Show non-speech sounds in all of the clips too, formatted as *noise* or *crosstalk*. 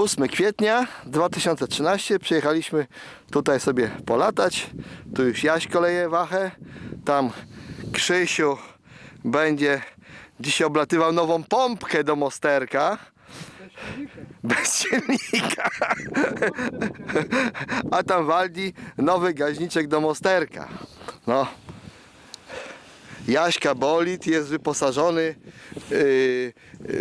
8 kwietnia 2013 przyjechaliśmy tutaj sobie polatać. Tu już Jaś koleje wachę. Tam Krzysiu będzie dzisiaj oblatywał nową pompkę do mosterka. Bez silnika. A tam Waldi nowy gaźniczek do mosterka. No. Jaśka Bolid jest wyposażony yy,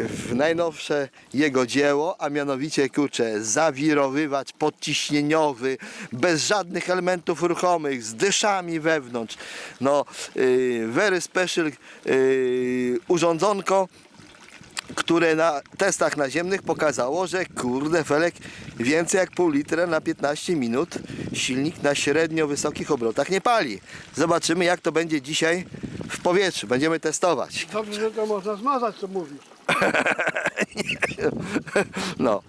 w najnowsze jego dzieło, a mianowicie kurczę, zawirowywacz podciśnieniowy, bez żadnych elementów ruchomych, z dyszami wewnątrz. No, yy, very special urządzonko, które na testach naziemnych pokazało, że kurde felek więcej jak pół litra na 15 minut silnik na średnio wysokich obrotach nie pali. Zobaczymy jak to będzie dzisiaj w powietrzu. Będziemy testować. Dobrze, że to można zmazać, co mówisz. *laughs* No,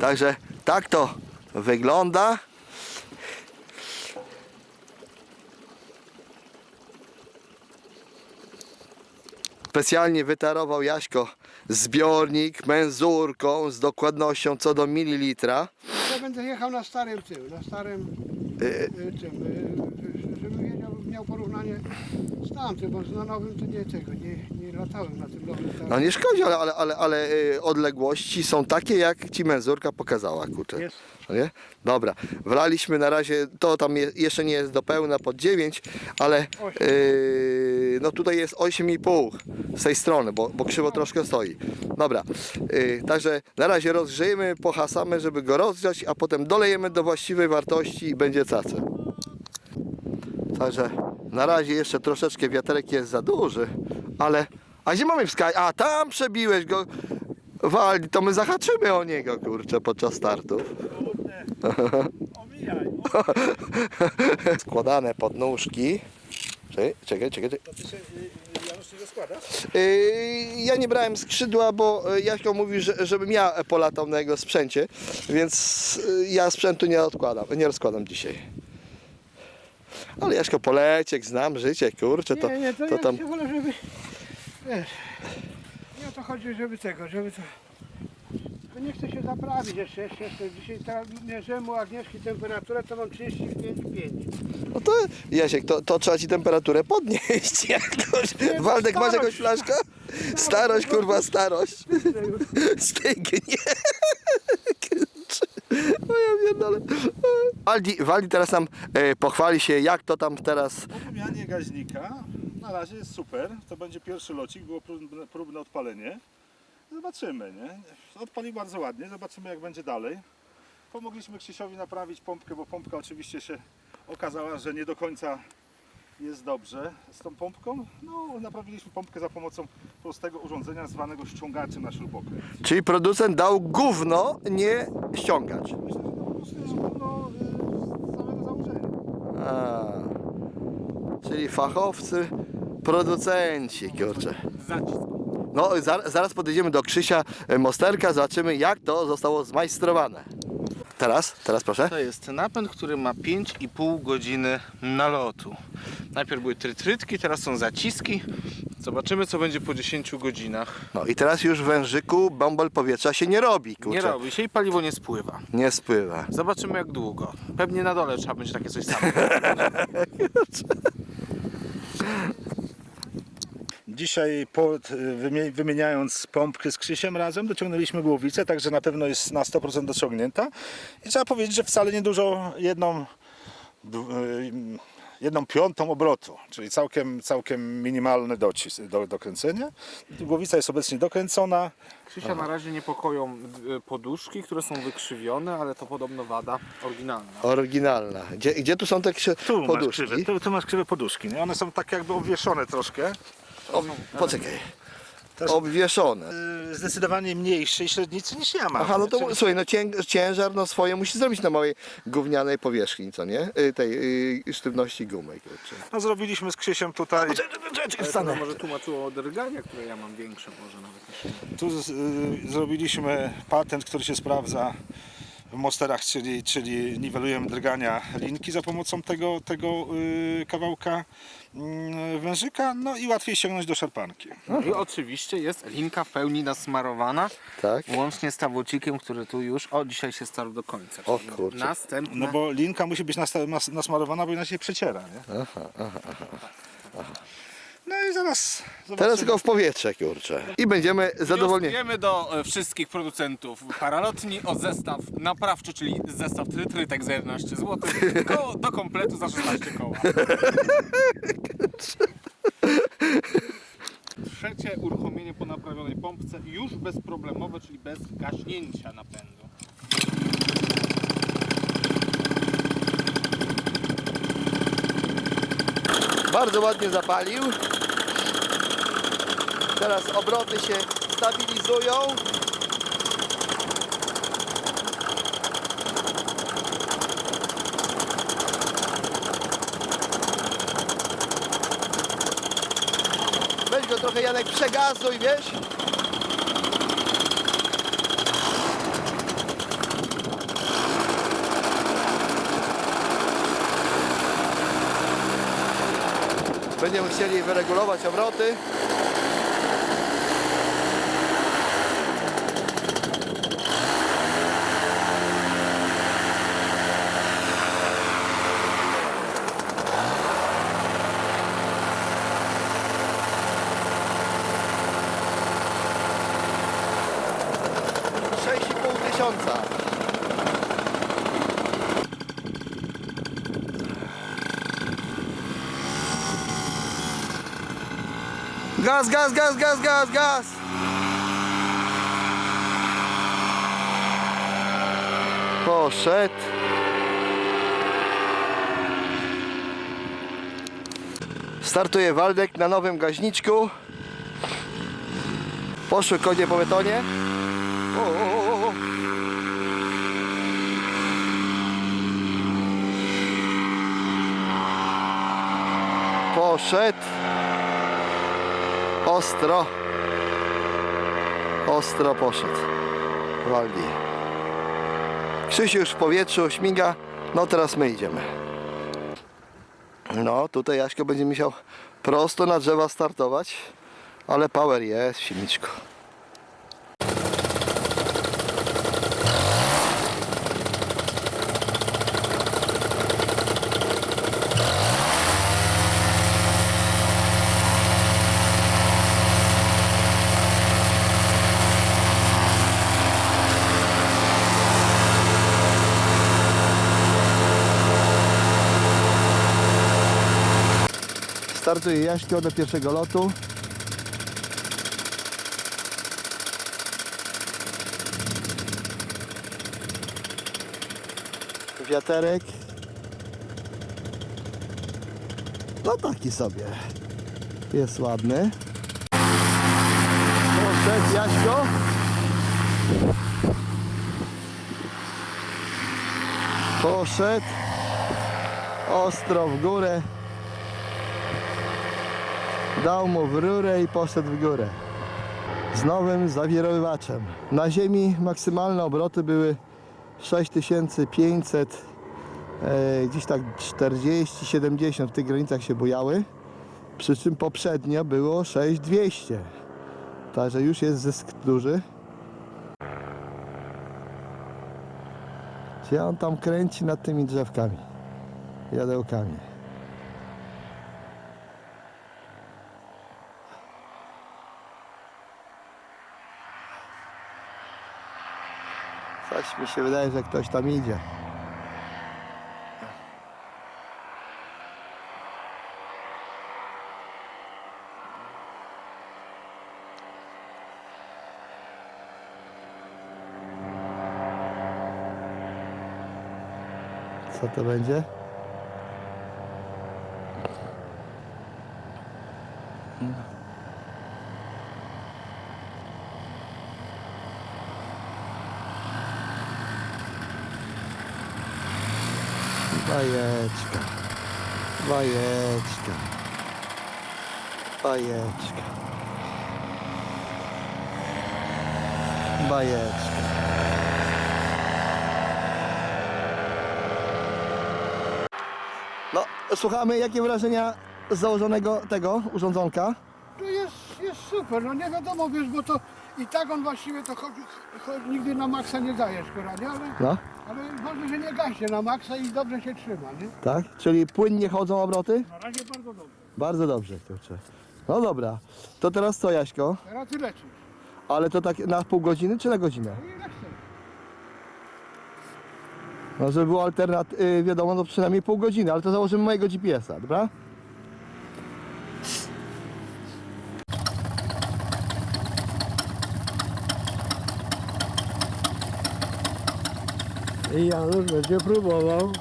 także tak to wygląda. Specjalnie wytarował Jaśko zbiornik menzurką z dokładnością co do mililitra. Ja będę jechał na starym tył, na starym Y, tym, y, żeby wiedział, miał porównanie z tamtym, bo na nowym to nie tego, nie, nie latałem na tym nowym. No nie szkodzi, ale, ale, ale, ale y, odległości są takie, jak ci menzurka pokazała, kurczę. Jest. No nie? Dobra, wlaliśmy na razie, to tam je, jeszcze nie jest do pełna pod 9, ale. No tutaj jest 8,5 z tej strony, bo, bo krzywo troszkę stoi. Dobra, yy, także na razie rozgrzejemy, pohasamy, żeby go rozgrzać, a potem dolejemy do właściwej wartości i będzie cace. Także na razie jeszcze troszeczkę wiaterek jest za duży, ale... A gdzie mamy? A, tam przebiłeś go. Waldi, to my zahaczymy o niego, kurczę, podczas startów. *laughs* Omijaj. Składane pod nóżki. Czekaj, czekaj, czekaj. ty się, y, Janusz, nie rozkładasz? Yy, ja nie brałem skrzydła, bo yy, Jaśko mówi, że, żebym ja polatał na jego sprzęcie, więc yy, ja sprzętu nie odkładam, nie rozkładam dzisiaj. Ale Jaśko poleciek, znam życie, kurczę, to, nie, nie, to, to ja tam... się wolę, żeby, wiesz, nie o to chodzi, żeby tego, żeby to, no nie chcę się zaprawić jeszcze, jeszcze, jeszcze. dzisiaj ta, mierzyłem u Agnieszki temperaturę, to mam 35,5. No to Jasiek, to, to trzeba ci temperaturę podnieść jakoś. Nie, no Waldek, masz starość. jakąś flaszkę? Starość, kurwa, starość. Stygnie. Kurczę. O ja pierdolę. Waldi, Waldi teraz nam e, pochwali się, jak to tam teraz... Po wymianie gaźnika na razie jest super. To będzie pierwszy locik, było próbne odpalenie. Zobaczymy, nie? Odpalił bardzo ładnie, zobaczymy jak będzie dalej. Pomogliśmy Krzysiowi naprawić pompkę, bo pompka oczywiście się okazała, że nie do końca jest dobrze z tą pompką. No, naprawiliśmy pompkę za pomocą prostego urządzenia zwanego ściągaczem na śrubokręt. Czyli producent dał gówno, nie ściągać. Myślę, że to po prostu jest no, z samego założenia. A, czyli fachowcy, producenci, kurczę. No, za, zaraz podejdziemy do Krzysia e, Mosterka, zobaczymy jak to zostało zmajstrowane. Teraz, teraz proszę. To jest napęd, który ma 5,5 godziny nalotu. Najpierw były trytrytki, teraz są zaciski. Zobaczymy co będzie po 10 godzinach. No i teraz już w wężyku bąbel powietrza się nie robi, kurczę. Nie robi się i paliwo nie spływa. Nie spływa. Zobaczymy jak długo. Pewnie na dole trzeba będzie takie coś *laughs* samo. *laughs* Dzisiaj po, wymie- wymieniając pompkę z Krzysiem razem dociągnęliśmy głowicę, także na pewno jest na 100% dociągnięta. I trzeba powiedzieć, że wcale niedużo, jedną, y, jedną piątą obrotu, czyli całkiem, całkiem minimalny docis, do, dokręcenie. Głowica jest obecnie dokręcona. Krzysia na razie niepokoją y, poduszki, które są wykrzywione, ale to podobno wada oryginalna. Oryginalna. Gdzie, gdzie tu są te krzy... Tu masz, poduszki? krzywe, tu, tu masz krzywe poduszki. Nie? One są tak jakby obwieszone troszkę. O, poczekaj. Też- Obwieszone. Y, Zdecydowanie mniejszej średnicy niż ja mam. Aha, no to Czyli- słuchaj, no cię, ciężar no swoje musi zrobić na małej gównianej powierzchni, co nie? Y, Tej y, sztywności gumy, kurczę. No zrobiliśmy z Krzysiem tutaj. Ale to może tłumaczyło od rygania, które ja mam większe może nawet niż Tu z, y, zrobiliśmy patent, który się sprawdza w monsterach, czyli, czyli niwelujemy drgania linki za pomocą tego, tego y, kawałka y, wężyka, no i łatwiej ściągnąć do szarpanki. No i oczywiście jest linka w pełni nasmarowana, Tak. łącznie z tawocikiem, który tu już, o dzisiaj się starł do końca. O kurczę. Następne. No bo linka musi być nasta- nas, nasmarowana, bo inaczej przeciera, nie? No i zaraz zobaczymy. Teraz tylko w powietrze, kurczę. I będziemy zadowoleni. Wnioskujemy do e, wszystkich producentów paralotni o zestaw naprawczy, czyli zestaw trytrytek za 11 zł, *laughs* koło, do kompletu za 16 koła. Trzecie uruchomienie po naprawionej pompce już bezproblemowe, czyli bez gaśnięcia napędu. Bardzo ładnie zapalił. Teraz obroty się stabilizują. Weź go trochę Janek przegazuj, wiesz? Będziemy chcieli wyregulować obroty. Sześć i pół tysiąca. Gaz, gaz, gaz, gaz, gaz, gaz! Poszedł. Startuje Waldek na nowym gaźniczku. Poszły konie po betonie. O, o, o. Poszedł. Ostro. Ostro poszedł. Waldi. Krzysiu już w powietrzu śmiga. No teraz my idziemy. No tutaj Jaśko będzie musiał prosto na drzewa startować. Ale power jest w. Startuje Jaśko do pierwszego lotu. Wiaterek. No taki sobie. Jest ładny. Poszedł Jaśko. Poszedł. Ostro w górę. Dał mu w rurę i poszedł w górę. Z nowym zawirowywaczem. Na ziemi maksymalne obroty były 6500, e, gdzieś tak 40-70 w tych granicach się bujały. Przy czym poprzednio było 6200. Także już jest zysk duży. Czy on tam kręci nad tymi drzewkami, jadełkami. Coś mi się wydaje, że ktoś tam idzie. Co to będzie? Bajeczka. Bajeczka. Bajeczka. Bajeczka. No, słuchamy, jakie wrażenia z założonego tego urządzonka? To jest, jest super, no nie wiadomo, wiesz, bo to i tak on właściwie to chodzi, chodzi nigdy na maksa nie dajesz, nie? Ale, No, ale ważne, że nie gaśnie na maksa i dobrze się trzyma, nie? tak? Czyli płynnie chodzą obroty? Na razie bardzo dobrze. Bardzo dobrze, kurczę. No dobra, to teraz co Jaśko? Teraz ty lecisz. Ale to tak na pół godziny czy na godzinę? No i chcesz. No żeby było alternat, y, wiadomo, no przynajmniej pół godziny, ale to założymy mojego GPS-a, dobra? I Janusz będzie próbował.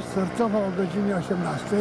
Wystartował o godzinie 18.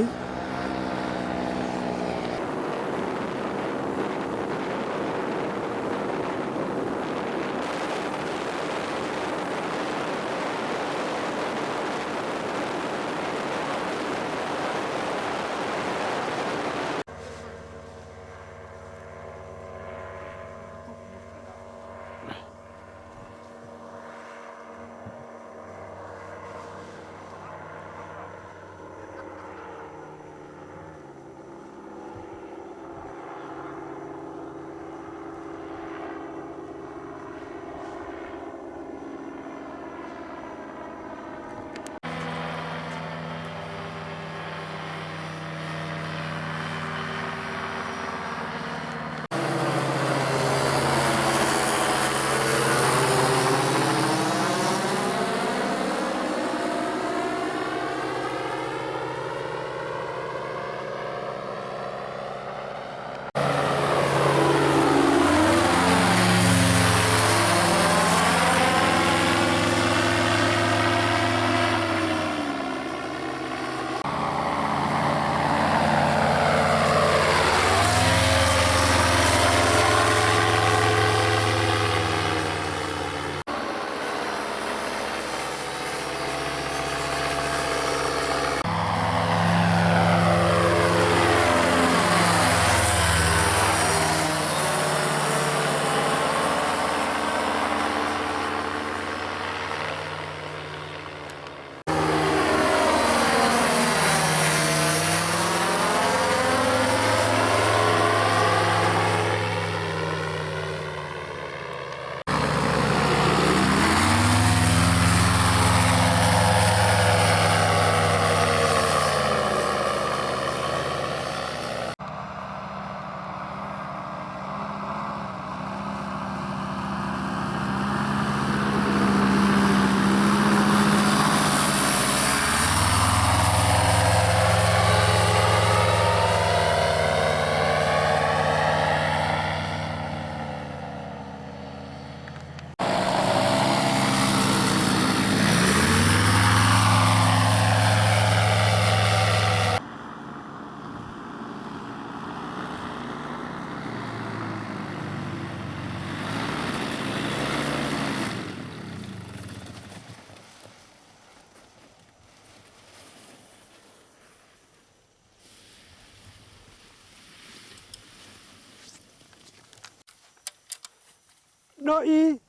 No i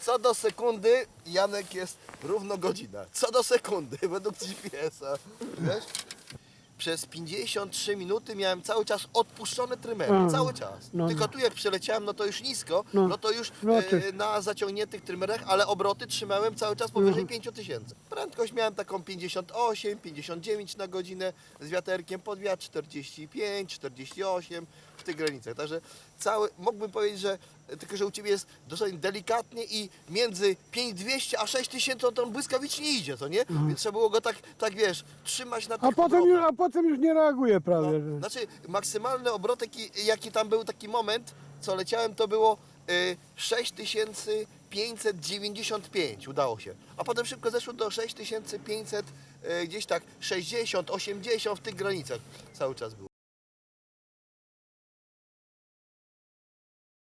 Co do sekundy Janek jest równo godzina. Co do sekundy według GPS-a. Wiesz? Przez 53 minuty miałem cały czas odpuszczone trymery, Aha. cały czas. No, Tylko no. tu jak przeleciałem, no to już nisko, no, No. to już No, e, ty. na zaciągniętych trymerach, ale obroty trzymałem cały czas powyżej Mhm. 5000. Prędkość miałem taką 58, 59 na godzinę z wiaterkiem pod wiatr 45, 48 w tych granicach. Także cały, mógłbym powiedzieć, że tylko, że u Ciebie jest dosyć delikatnie i między 5200 a 6000 on błyskawicznie idzie, to nie? Więc trzeba było go tak, tak wiesz, trzymać na tych Mhm. A potem, już, obrotach. a potem już nie reaguje prawie. No, że- znaczy maksymalny obrotek jaki- jaki tam był taki moment, co leciałem to było y, 6595 udało się. A potem szybko zeszło do 6500 y, gdzieś tak 60, 80 w tych granicach cały czas było.